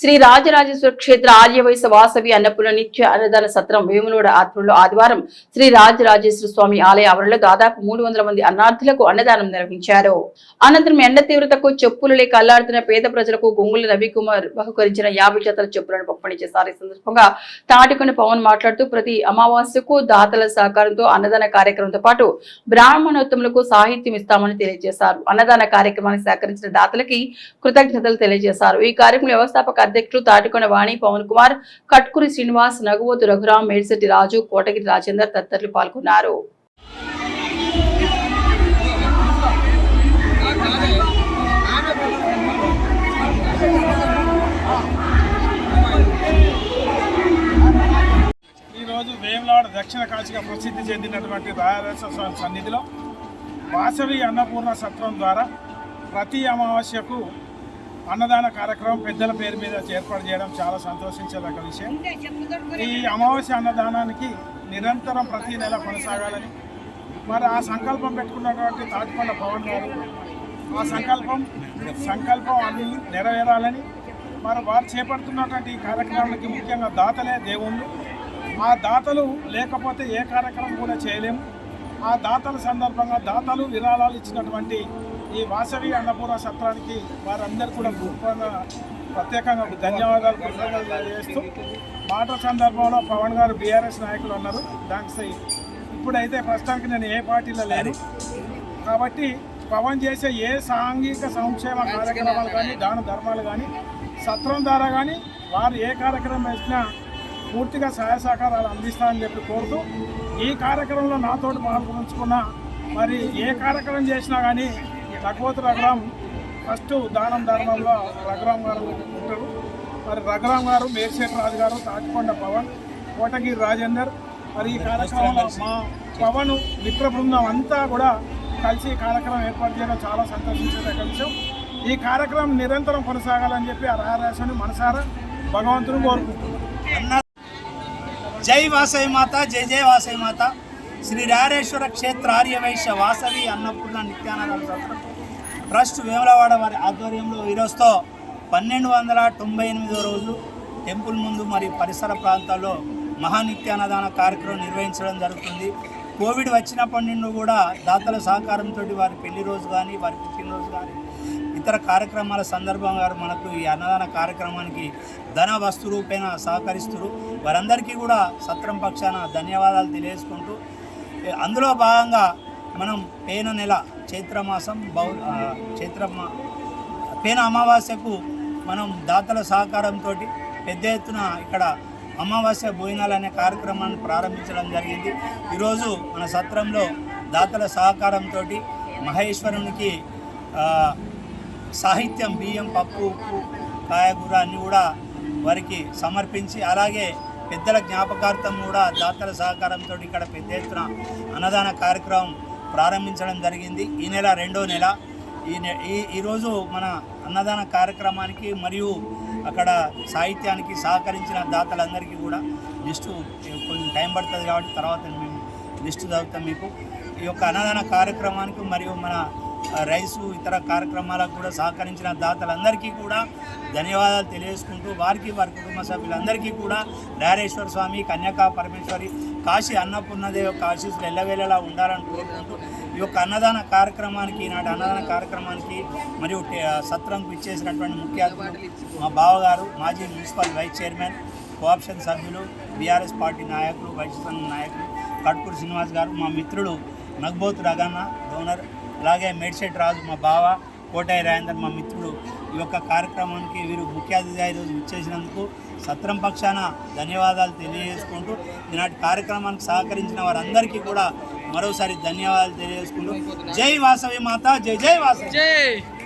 శ్రీ రాజరాజేశ్వర క్షేత్ర ఆర్యవైశ్య వాసవి అన్నపూర్ణ నిత్య అన్నదాన సత్రం వేమునోడ ఆధ్వర్యంలో ఆదివారం శ్రీ రాజరాజేశ్వర స్వామి ఆలయ ఆవరణలో దాదాపు మూడు వందల మంది అన్నార్థులకు అన్నదానం నిర్వహించారు. అనంతరం ఎండ తీవ్రతకు చెప్పులు లేక అల్లాడుతున్న పేద ప్రజలకు గొంగుల రవికుమార్ బహుకరించిన యాభై జతల చెప్పులను పంపిణీ చేశారు. ఈ సందర్భంగా తాటికొని పవన్ మాట్లాడుతూ ప్రతి అమావాస్యకు దాతల సహకారంతో అన్నదాన కార్యక్రమంతో పాటు బ్రాహ్మణోత్తములకు సాహిత్యం ఇస్తామని తెలియజేశారు. అన్నదాన కార్యక్రమానికి సహకరించిన దాతలకి కృతజ్ఞతలు తెలియజేశారు. ఈ కార్యక్రమం వ్యవస్థాపక అధ్యక్షులు తాటికొండ వాణి పవన్ కుమార్ కట్కురి శ్రీనివాస్ నగవోతు రఘురాం మేడిశెట్టి రాజు కోటగిరి రాజేందర్ తదితరులు పాల్గొన్నారు. ఈరోజు వేములవాడ దక్షిణ కాశీగా ప్రసిద్ధి చెందినటువంటి రాయరాజ స్వామి సన్నిధిలో వాసవి అన్నపూర్ణ సత్రం ద్వారా ప్రతి అమావాస్యకు అన్నదాన కార్యక్రమం పెద్దల పేరు మీద ఏర్పాటు చేయడం చాలా సంతోషించదగ్గ విషయం. ఈ అమావాస్య అన్నదానానికి నిరంతరం ప్రతి నెల కొనసాగాలని. మరి ఆ సంకల్పం పెట్టుకున్నటువంటి తాటికొండ పవన్ గారు ఆ సంకల్పం సంకల్పం అన్ని నెరవేరాలని. మరి వారు చేపడుతున్నటువంటి ఈ కార్యక్రమానికి ముఖ్యంగా దాతలే దేవుళ్ళు. ఆ దాతలు లేకపోతే ఏ కార్యక్రమం కూడా చేయలేము. ఆ దాతల సందర్భంగా దాతలు విరాళాలు ఇచ్చినటువంటి ఈ వాసవి అన్నపూర్ణ సత్రానికి వారందరూ కూడా గొప్పగా ప్రత్యేకంగా ధన్యవాదాలు కృతజ్ఞతలు తెలియజేస్తూ మాట సందర్భంలో పవన్ గారు బీఆర్ఎస్ నాయకులు అన్నారు. దానికి ఇప్పుడైతే ప్రస్తుతానికి నేను ఏ పార్టీలో లేను. కాబట్టి పవన్ చేసే ఏ సాంఘిక సంక్షేమ కార్యక్రమాలు కానీ దాన ధర్మాలు కానీ సత్రం ద్వారా కానీ వారు ఏ కార్యక్రమం వేసినా పూర్తిగా సహాయ సహకారాలు అందిస్తానని చెప్పి కోరుతూ ఈ కార్యక్రమంలో నాతోటి పాల్గొంచుకున్న మరి ఏ కార్యక్రమం చేసినా కానీ రఘువతి రఘురాం ఫస్ట్ దానం ధర్మంలో రఘురాం గారు ఉంటారు. మరి రఘురాం గారు మేర్శేఖర రాజు గారు తాటికొండ పవన్ కోటగిరి రాజేందర్ మరి ఈ కార్యక్రమంలో మా పవన్ మిత్ర బృందం అంతా కూడా కలిసి కార్యక్రమం ఏర్పాటు చేయడం చాలా సంతోషించేదగ్గ విషయం. ఈ కార్యక్రమం నిరంతరం కొనసాగాలని చెప్పి ఆ రారాశని మనసారా భగవంతుని కోరుకుంటున్నాం. జై వాసవి మాత జై జై వాసవి మాత. శ్రీ రారేశ్వర క్షేత్ర ఆర్యవైశ్య వాసవి అన్నపూర్ణ నిత్యానంద ట్రస్ట్ వేములవాడ వారి ఆధ్వర్యంలో ఈరోజుతో పన్నెండు వందల తొంభై ఎనిమిదో రోజు టెంపుల్ ముందు మరియు పరిసర ప్రాంతాల్లో మహానిత్యాన్నదాన కార్యక్రమం నిర్వహించడం జరుగుతుంది. కోవిడ్ వచ్చినప్పటి నుండి కూడా దాతల సహకారంతో వారి పెళ్ళి రోజు కానీ వారి పుట్టినరోజు కానీ ఇతర కార్యక్రమాల సందర్భంగా మనకు ఈ అన్నదాన కార్యక్రమానికి ధన వస్తు రూపేణ సహకరిస్తున్నారు వారందరికీ కూడా సత్రం పక్షాన ధన్యవాదాలు తెలియజేసుకుంటూ అందులో భాగంగా మనం పేన నెల చైత్రమాసం బౌ ఆ, పేన అమావాస్యకు మనం దాతల సహకారంతో పెద్ద ఎత్తున ఇక్కడ అమావాస్య భోజనాలు అనే కార్యక్రమాన్ని ప్రారంభించడం జరిగింది. ఈరోజు మన సత్రంలో దాతల సహకారంతో మహేశ్వరునికి సాహిత్యం బియ్యం పప్పు ఉప్పు కాయగూర అన్నీ కూడా వారికి సమర్పించి అలాగే పెద్దల జ్ఞాపకార్థం కూడా దాతల సహకారంతో ఇక్కడ పెద్ద ఎత్తున అన్నదాన కార్యక్రమం ప్రారంభించడం జరిగింది. ఈ నెల రెండో నెల. ఈ నె- ఈ ఈరోజు మన అన్నదాన కార్యక్రమానికి మరియు అక్కడ సాహిత్యానికి సహకరించిన దాతలందరికీ కూడా లిస్టు కొంచెం టైం పడుతుంది కాబట్టి తర్వాత మేము లిస్టు చదువుతాం మీకు. ఈ యొక్క అన్నదాన కార్యక్రమానికి మరియు మన రైసు ఇతర కార్యక్రమాలకు కూడా సహకరించిన దాతలందరికీ కూడా ధన్యవాదాలు తెలియజేసుకుంటూ వారికి వారి కుటుంబ సభ్యులందరికీ కూడా నారేశ్వర స్వామి కన్యకా పరమేశ్వరి కాశీ అన్నపూర్ణదేవి యొక్క ఆశీస్సులు ఎల్లవేళలా ఉండాలని కోరుకుంటూ ఈ యొక్క అన్నదాన కార్యక్రమానికి ఈనాటి అన్నదాన కార్యక్రమానికి మరియు సత్రంకు ఇచ్చేసినటువంటి ముఖ్య మా బావగారు మాజీ మున్సిపల్ వైస్ చైర్మన్ కోఆప్షన్ సభ్యులు బీఆర్ఎస్ పార్టీ నాయకులు వైస్ సంఘం నాయకులు కట్పూర్ శ్రీనివాస్ గారు మా మిత్రుడు నగ్బోత్ రగన్న డోనర్ అలాగే మేడ్షెట్ రాజు మా బావ కోటాయి రాజేందర్ మా మిత్రుడు. ఈ యొక్క కార్యక్రమానికి వీరు ముఖ్య అతిథిగా ఈరోజు ఇచ్చేసినందుకు సత్రం పక్షాన ధన్యవాదాలు తెలియజేసుకుంటూ ఈనాటి కార్యక్రమానికి సహకరించిన వారందరికీ కూడా మరోసారి ధన్యవాదాలు తెలియజేసుకుంటూ. జై వాసవి మాత జై జై వాసవి. జై!